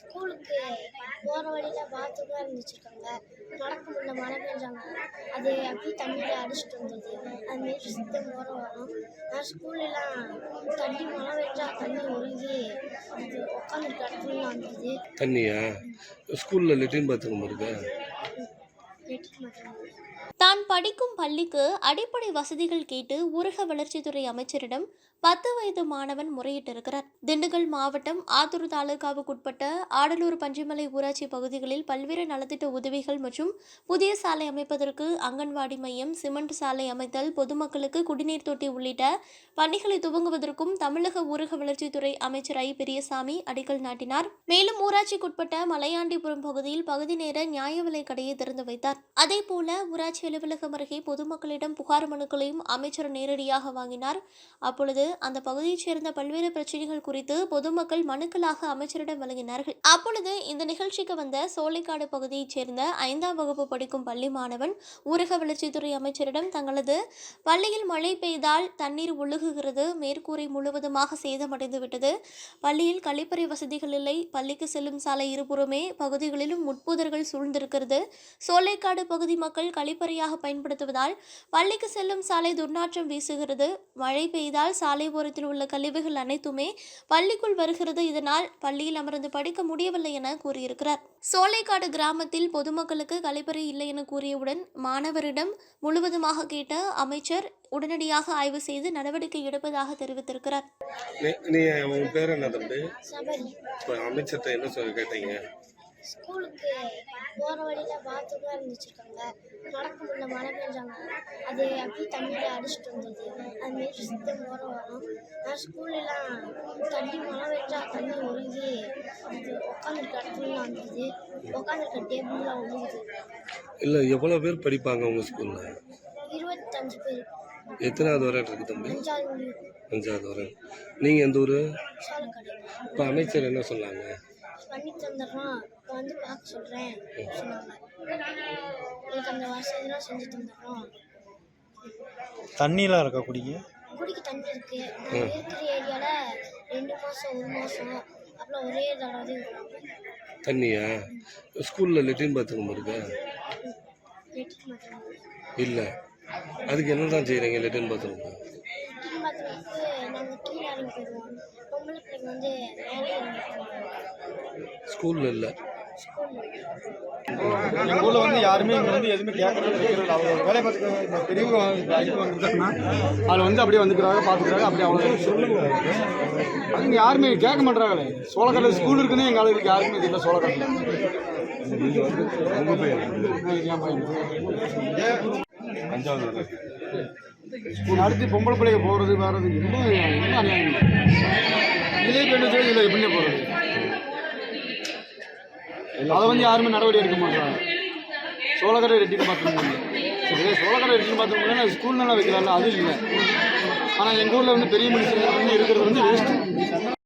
ஸ்கூலுக்கு போகிற வழியில் பாத்ரூம்லாம் இருந்துச்சுருக்காங்க நடக்க முடியல மழை பெஞ்சாங்க. அது அப்படியே தண்ணியில் அடிச்சிட்டு வந்தது அதுமாரி சுத்தம் போகிற வரும். நான் ஸ்கூல்லலாம் தண்ணி மழை பெஞ்சா தண்ணி ஒழுங்கி அது உட்காந்துருக்க இடத்துலலாம் வந்தது. தண்ணியா? ஸ்கூலில் லெட்டின் பாத்ரூம் இருக்கா? தான் படிக்கும் பள்ளிக்கு அடிப்படை வசதிகள் கேட்டு ஊரக வளர்ச்சித்துறை அமைச்சரிடம் பத்து வயது மாணவன் முறையிட்டிருக்கிறார். திண்டுக்கல் மாவட்டம் ஆத்தூர் தாலுகாவுக்குட்பட்ட ஆடலூர் பஞ்சுமலை ஊராட்சி பகுதிகளில் பல்வேறு நலத்திட்ட உதவிகள் மற்றும் புதிய சாலை அமைப்பதற்கு அங்கன்வாடி மையம் சிமெண்ட் சாலை அமைத்தல் பொதுமக்களுக்கு குடிநீர் தொட்டி உள்ளிட்ட பணிகளை துவங்குவதற்கும் தமிழக ஊரக வளர்ச்சித்துறை அமைச்சர் ஐ. பெரியசாமி அடிக்கல் நாட்டினார். மேலும் ஊராட்சிக்குட்பட்ட மலையாண்டிபுரம் பகுதியில் பகுதி நேர நியாய விலை கடையை திறந்து வைத்தார். அதேபோல ஊராட்சி அலுவலகம் அருகே பொதுமக்களிடம் புகார் மனுக்களையும் அமைச்சர் நேரடியாக வாங்கினார். அப்பொழுது அந்த பகுதியைச் சேர்ந்த பல்வேறு பிரச்சனைகள் குறித்து பொதுமக்கள் மனுக்களாக அமைச்சரிடம் வழங்கினார்கள். அப்பொழுது இந்த நிகழ்ச்சிக்கு வந்த சோலைக்காடு பகுதியைச் சேர்ந்த ஐந்தாம் வகுப்பு படிக்கும் பள்ளி மாணவன் ஊரக வளர்ச்சித்துறை அமைச்சரிடம் தங்களது பள்ளியில் மழை பெய்தால் தண்ணீர் ஒழுகுகிறது மேற்கூரை முழுவதுமாக சேதமடைந்து விட்டது பள்ளியில் கழிப்பறை வசதிகள் இல்லை பள்ளிக்கு செல்லும் சாலை இருபுறமே பகுதிகளிலும் முட்புதர்கள் சூழ்ந்திருக்கிறது சோலைக்காடு பகுதி மக்கள் கழிப்பறையாக பயன்படுத்துவதால் பள்ளிக்கு செல்லும் சாலை துர்நாற்றம் வீசுகிறது. மழை பெய்தால் சாலை ஓரத்தில் உள்ள கழிவுகள் அனைத்துமே பள்ளிக்குள் வருகிறது. இதனால் பள்ளியில் அமர்ந்து படிக்க முடியவில்லை என கூறியிருக்கிறார். சோலைக்காடு கிராமத்தில் பொதுமக்களுக்கு கழிப்பறை இல்லை என கூறியவுடன் மாணவரிடம் முழுவதுமாக கேட்ட அமைச்சர் உடனடியாக ஆய்வு செய்து நடவடிக்கை எடுப்பதாக தெரிவித்திருக்கிறார். நீ உன் பேர் என்ன தம்பி? அமைச்சர்கிட்ட என்ன சொல்லி கேட்டீங்க? ஸ்கூலுக்கு போகிற வழியில் பாத்ரூம் இருந்துச்சுருக்காங்க நடக்க முடியல மழை பெஞ்சாங்க. அது அப்படியே தண்ணியில் அடிச்சிட்டு வந்தது. அதுமாரி சுத்தம் போகிற வரும். நான் ஸ்கூல்லலாம் தண்ணி மழை பெஞ்சா தண்ணி ஒழுகி அது உட்காந்துருக்க இடத்துலலாம் வந்தது. உட்காந்துருக்க டேபிள்லாம் ஒழுகுது இல்லை எவ்வளோ பேர் படிப்பாங்க உங்கள் ஸ்கூலில் இருபத்தஞ்சு பேர். எத்தனாவது வரை இருக்கு தம்பி? அஞ்சாவது வரை. நீங்கள் எந்த ஊர்? இப்போ அமைச்சர் என்ன சொன்னாங்க? பண்ணி தந்துடுறோம் இப்போ வந்து பார்க்க சொல்கிறேன் சொன்னாங்க. உங்களுக்கு அந்த வசதிலாம் செஞ்சு தந்துடுறோம். தண்ணிலாம் இருக்கா குடிக்க? குடிக்க தண்ணி இருக்கு. நாங்கள் இருக்கிற ஏரியாவில் ரெண்டு மாதம் ஒரு மாதம் அப்புறம் ஒரே தடவை தான் தண்ணியா? ஸ்கூலில் லெட்டின் பாத்ரூம் இருக்கா? இல்லை. அதுக்கு என்ன தான் செய்கிறீங்க லெட்டின் பாத்ரூம் லெட்டின் பாத்ரூமுக்கு நாங்கள் கீழே இறங்கி போயிடுவோம் பொம்பளை பிள்ளைங்க வந்து மேலே இறங்கி போயிடுவாங்க ஸ்கூலில் இல்லை. ஸ்கூலில் எங்கள் ஊரில் வந்து யாருமே இங்கே வந்து எதுவுமே கேட்கறது அவங்க பார்த்துக்க இந்த பெரியவங்க வந்துட்டாங்கன்னா அதில் வந்து அப்படியே வந்துக்கிறாங்க பார்த்துக்கிறாங்க அப்படியே அவ்வளோ சொல்லுங்க அது இங்கே யாருமே கேட்க மாட்டாங்களே சோளக்கடலை ஸ்கூல் இருக்குன்னு எங்கள் ஆளுங்களுக்கு யாருமே தெரியல பையன். அஞ்சாவது அடுத்து பொம்பளை பிள்ளைங்க போகிறது வர்றது இன்னும் இன்னும் அநியாயம்? இதிலே பெண்ணு சொல்லி இதில் எப்படியே போகிறது அதை வந்து யாருமே நடவடிக்கை எடுக்க மாட்டாங்க சோளக்கரை ரெட்டின்னு பார்த்துருந்தாங்க சரி சோளக்கரை ரெட்டின்னு பார்த்தோம்னா ஸ்கூல் நல்லா வைக்கிறாங்க அது இல்லை. ஆனால் எங்கள் ஊரில் வந்து பெரிய மனுஷன் வந்து இருக்கிறது வந்து வேஸ்ட்டு